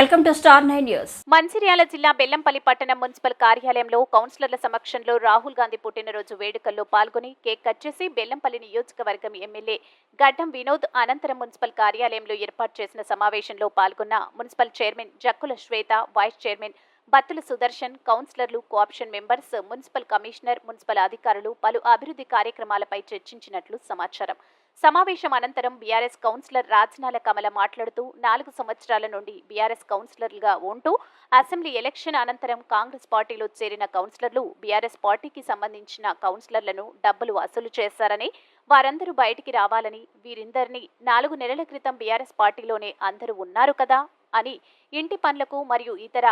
Welcome to star nine news. Mancherial జిల్లా బెల్లంపల్లి పట్టణం municipal కార్యాలయంలో కౌన్సిలర్ల సమక్షంలో రాహుల్ గాంధీ పుట్టినరోజు వేడుకల్లో పాల్గొని కేక్ కట్ చేసి బెల్లంపల్లి నియోజకవర్గం ఎమ్మెల్యే గడ్డం వినోద్ అనంతరం మున్సిపల్ కార్యాలయంలో ఏర్పాటు చేసిన సమావేశంలో పాల్గొన్న municipal chairman Jakkula Swetha vice chairman Battula Sudarshan కౌన్సిలర్లు cooption members municipal commissioner municipal అధికారులు పలు అభివృద్ధి కార్యక్రమాలపై చర్చించినట్లు సమాచారం. సమావేశం అనంతరం బీఆర్ఎస్ కౌన్సిలర్ రాజనాల కమల మాట్లాడుతూ నాలుగు సంవత్సరాల నుండి బీఆర్ఎస్ కౌన్సిలర్లుగా ఉంటూ అసెంబ్లీ ఎలక్షన్ అనంతరం కాంగ్రెస్ పార్టీలో చేరిన కౌన్సిలర్లు బీఆర్ఎస్ పార్టీకి సంబంధించిన కౌన్సిలర్లను డబ్బులు వసూలు చేశారని వారందరూ బయటికి రావాలని వీరిందరినీ నాలుగు నెలల క్రితం బీఆర్ఎస్ పార్టీలోనే అందరూ ఉన్నారు కదా అని ఇంటి పనులకు మరియు ఇతర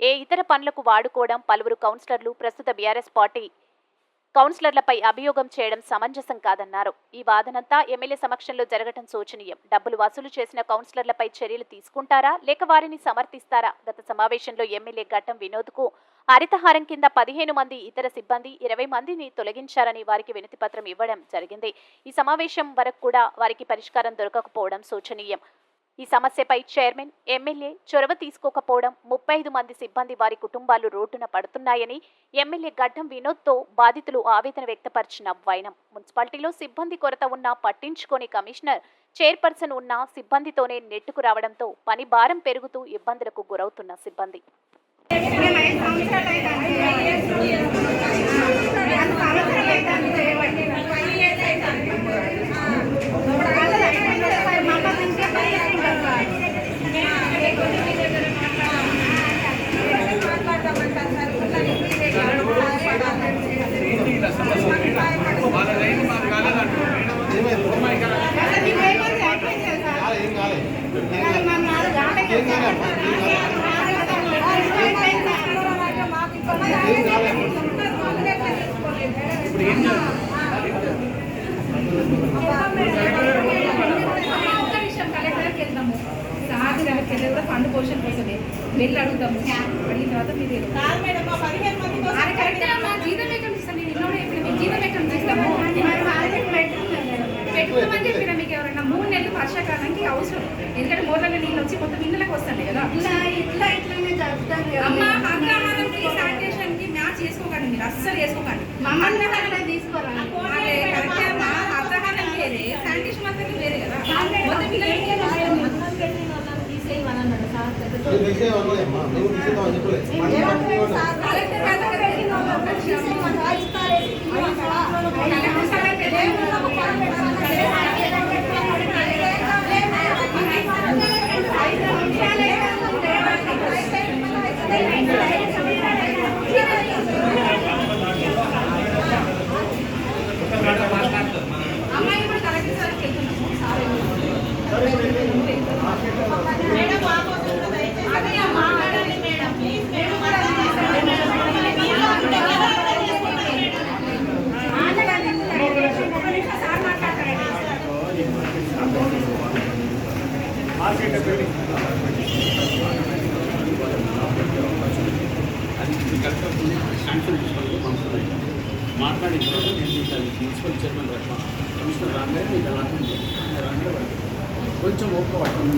ఏ ఇతర పనులకు వాడుకోవడం పలువురు కౌన్సిలర్లు ప్రస్తుత బీఆర్ఎస్ పార్టీ కౌన్సిలర్లపై అభియోగం చేయడం సమంజసం కాదన్నారు. ఈ వాదనంతా ఎమ్మెల్యే సమక్షంలో జరగటం శోచనీయం. డబ్బులు వసూలు చేసిన కౌన్సిలర్లపై చర్యలు తీసుకుంటారా? లేక వారిని సమర్థిస్తారా? గత సమావేశంలో ఎమ్మెల్యే ఘట్టం వినోద్కు హరితహారం కింద పదిహేను మంది ఇతర సిబ్బంది ఇరవై మందిని తొలగించారని వారికి వినతి పత్రం ఇవ్వడం జరిగింది. ఈ సమావేశం వరకు కూడా వారికి పరిష్కారం దొరకకపోవడం శోచనీయం. ఈ సమస్యపై చైర్మన్ ఎమ్మెల్యే చొరవ తీసుకోకపోవడం ముప్పై ఐదు మంది సిబ్బంది వారి కుటుంబాలు రోడ్డున పడుతున్నాయని ఎమ్మెల్యే గడ్డం వినోద్తో బాధితులు ఆవేదన వ్యక్తపరిచిన వైనం. మున్సిపాలిటీలో సిబ్బంది కొరత ఉన్నా పట్టించుకొని కమిషనర్ చైర్పర్సన్ ఉన్న సిబ్బందితోనే నెట్టుకు రావడంతో పని భారం పెరుగుతూ ఇబ్బందులకు గురవుతున్న సిబ్బంది. ఫండ్ పోషన్ కోసమే వెళ్ళి అడుగుతాము అడిగిన తర్వాత మీరు జీతం ఎక్కడ ఇస్తాను నేను జీతం ఎక్కడ ఇస్తాము పెట్టుకోమని చెప్పిన మీకు మూడు నెలలు వర్షాకాలానికి అవసరం. ఎందుకంటే మోటార్ల నీళ్ళు వచ్చి మొత్తం ఇళ్ళకి వస్తాయి కదా. ఇట్లా ఇట్లా ఇట్లానే. అమ్మ కి మ్యాచ్ చేసుకోకండి మీరు అస్సలు చేసుకోకండి. మమ్మల్ని వేరే శానిటేషన్ మాత్రం వేరే కదా. మొత్తం పిల్లలకి కలెక్టర్ మాట్లాడిన తర్వాత నేను మీకు అది మున్సిపల్ చైర్మన్ కమిషనర్ రాగానే మీకు అలా కొంచెం ఓపిక పట్టండి